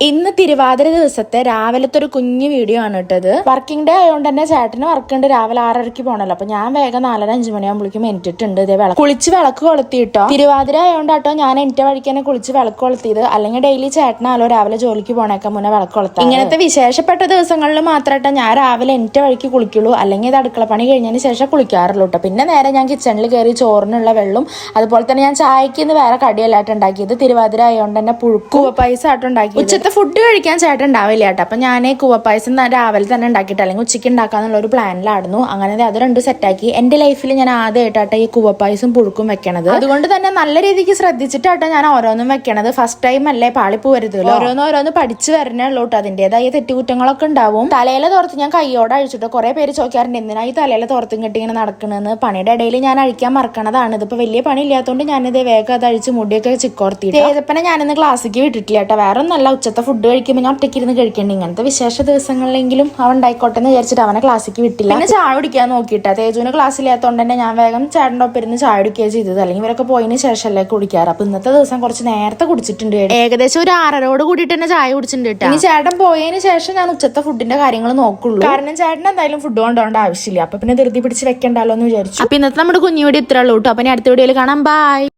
ഇന്ന് തിരുവാതിര ദിവസത്തെ രാവിലത്തെ ഒരു കുഞ്ഞു വീഡിയോ ആണ് ഇട്ടത് വർക്കിംഗ് ഡേ ആയതുകൊണ്ട് തന്നെ ചേട്ടന് വർക്ക് ഉണ്ട്. രാവിലെ ആറരയ്ക്ക് പോകണല്ലോ അപ്പൊ ഞാൻ വേഗം നാലര അഞ്ചു മണിയാകുമ്പോഴേക്കും എനിറ്റിട്ടുണ്ട് ഇതേ വിളക്ക് കുളിച്ച് വിളക്ക് കൊളുത്തിയിട്ടോ തിരുവാതിര ആയതുകൊണ്ട് കേട്ടോ ഞാൻ എന്റെ വഴിക്ക് തന്നെ കുളിച്ച് വിളക്ക് കൊളുത്തിയത്. അല്ലെങ്കിൽ ഡെയിലി ചേട്ടനാലോ രാവിലെ ജോലിക്ക് പോണേക്കാൻ മുന്നേ വിളക്ക് കൊളുത്താം ഇങ്ങനത്തെ വിശേഷപ്പെട്ട ദിവസങ്ങളിൽ മാത്രമായിട്ട് ഞാൻ രാവിലെ എന്റെ വഴിക്ക് കുളിക്കുള്ളൂ. അല്ലെങ്കിൽ ഇത് അടുക്കള പണി കഴിഞ്ഞതിന് ശേഷം കുളിക്കാറുള്ളൂ കേട്ടോ. പിന്നെ നേരെ ഞാൻ കിച്ചണിൽ കയറി ചോറിനുള്ള വെള്ളം അതുപോലെ തന്നെ ഞാൻ ചായക്ക് ഇന്ന് വേറെ കടിയല്ലായിട്ട് ഉണ്ടാക്കിയത്. തിരുവാതിര ആയതുകൊണ്ട് തന്നെ പുഴുക്കു പൈസ ആട്ടുണ്ടാക്കി ഉണ്ടാക്കി ഉച്ചത്തെ ഫുഡ് കഴിക്കാൻ ചേട്ടൻ ഉണ്ടാവില്ല കേട്ടോ. അപ്പം ഞാൻ കുവപ്പായസം രാവിലെ തന്നെ ഉണ്ടാക്കിയിട്ട് അല്ലെങ്കിൽ ഉച്ചയ്ക്ക് ഉണ്ടാക്കാന്നുള്ള ഒരു പ്ലാനിലായിരുന്നു അങ്ങനെ അത് രണ്ടും സെറ്റാക്കി എന്റെ ലൈഫിൽ ഞാൻ ആദ്യമായിട്ടാട്ടെ ഈ കുവപ്പായസം പുഴുക്കും വെക്കണത്. അതുകൊണ്ട് തന്നെ നല്ല രീതിക്ക് ശ്രദ്ധിച്ചിട്ടാട്ടോ ഞാൻ ഓരോന്നും വെക്കണത്. ഫസ്റ്റ് ടൈം അല്ലേ പാളിപ്പൂ വരുതല്ലോ. ഓരോന്ന് ഓരോന്ന് പഠിച്ചു വരണേ ഉള്ളൂ കേട്ടോ. അതിന്റെതായ തെറ്റുകുറ്റങ്ങളൊക്കെ ഉണ്ടാവും. തലയിലെ തോർത്ത് ഞാൻ കൈയോടെ അഴിച്ചിട്ട്. കുറേ പേര് ചോദിക്കാറുണ്ട് എന്തിനാ ഈ തലയിലെ തോർത്തും കെട്ടി ഇങ്ങനെ നടക്കണെന്ന്? പണിയുടെ ഇടയിൽ ഞാൻ അഴിക്കാൻ മറക്കണതാണ്. ഇതിപ്പോൾ വലിയ പണി ഇല്ലാത്തതുകൊണ്ട് ഞാനിത് വേഗം അത് അഴിച്ച് മുടിയൊക്കെ ചിക്കോർത്തി ഏതപ്പനെ ഞാനിന്ന് ക്ലാസ്സിക്ക് വിട്ടിട്ടില്ല കേട്ടോ. വേറെ ഒന്നല്ല ഉച്ചത്തെ ഫുഡ് കഴിക്കുമ്പോൾ ഞാൻ ഒറ്റയ്ക്ക് ഇരുന്ന് കഴിക്കേണ്ടി? ഇങ്ങനത്തെ വിശേഷ ദിവസങ്ങളിലെങ്കിലും അവൻ ഉണ്ടായിക്കോട്ടെ എന്ന് വിചാരിച്ചിട്ട് അവനെ ക്ലാസ്സിക്ക് വിട്ടില്ല. പിന്നെ ചായ കുടിക്കാൻ നോക്കിയിട്ട്. തേജുവിന് ക്ലാസ് ഇല്ലാത്തതുകൊണ്ട് തന്നെ ഞാൻ വേഗം ചേട്ടന്റെ ഒപ്പം ഇരുന്ന് ചായ കുടിക്കുകയോ ചെയ്തത്. അല്ലെങ്കിൽ ഇവരൊക്കെ പോയതിന് ശേഷമല്ലേ കുടിക്കാറ്. അപ്പം ഇന്നത്തെ ദിവസം കുറച്ച് നേരത്തെ കുടിച്ചിട്ടുണ്ട് ഏകദേശം ഒരു ആറരോട് കൂടിയിട്ട് തന്നെ ചായ കുടിച്ചിട്ടുണ്ട് കേട്ടോ. ഇനി ചേട്ടൻ പോയതിന് ശേഷം ഞാൻ ഉച്ചത്തെ ഫുഡിന്റെ കാര്യങ്ങൾ നോക്കുള്ളൂ. കാരണം ചേട്ടൻ എന്തായാലും ഫുഡ് കൊണ്ടുപോകേണ്ട ആവശ്യമില്ല. അപ്പൊ പിന്നെ ധൃതി പിടിച്ച് വെക്കണ്ടല്ലോ എന്ന് വിചാരിച്ചു. അപ്പൊ ഇന്നത്തെ നമ്മുടെ കുഞ്ഞുവിടെ ഇത്ര ഇത്രയുള്ളൂ കേട്ടോ. അപ്പൊ ഇനി അടുത്ത വീഡിയോയിൽ കാണാം. ബൈ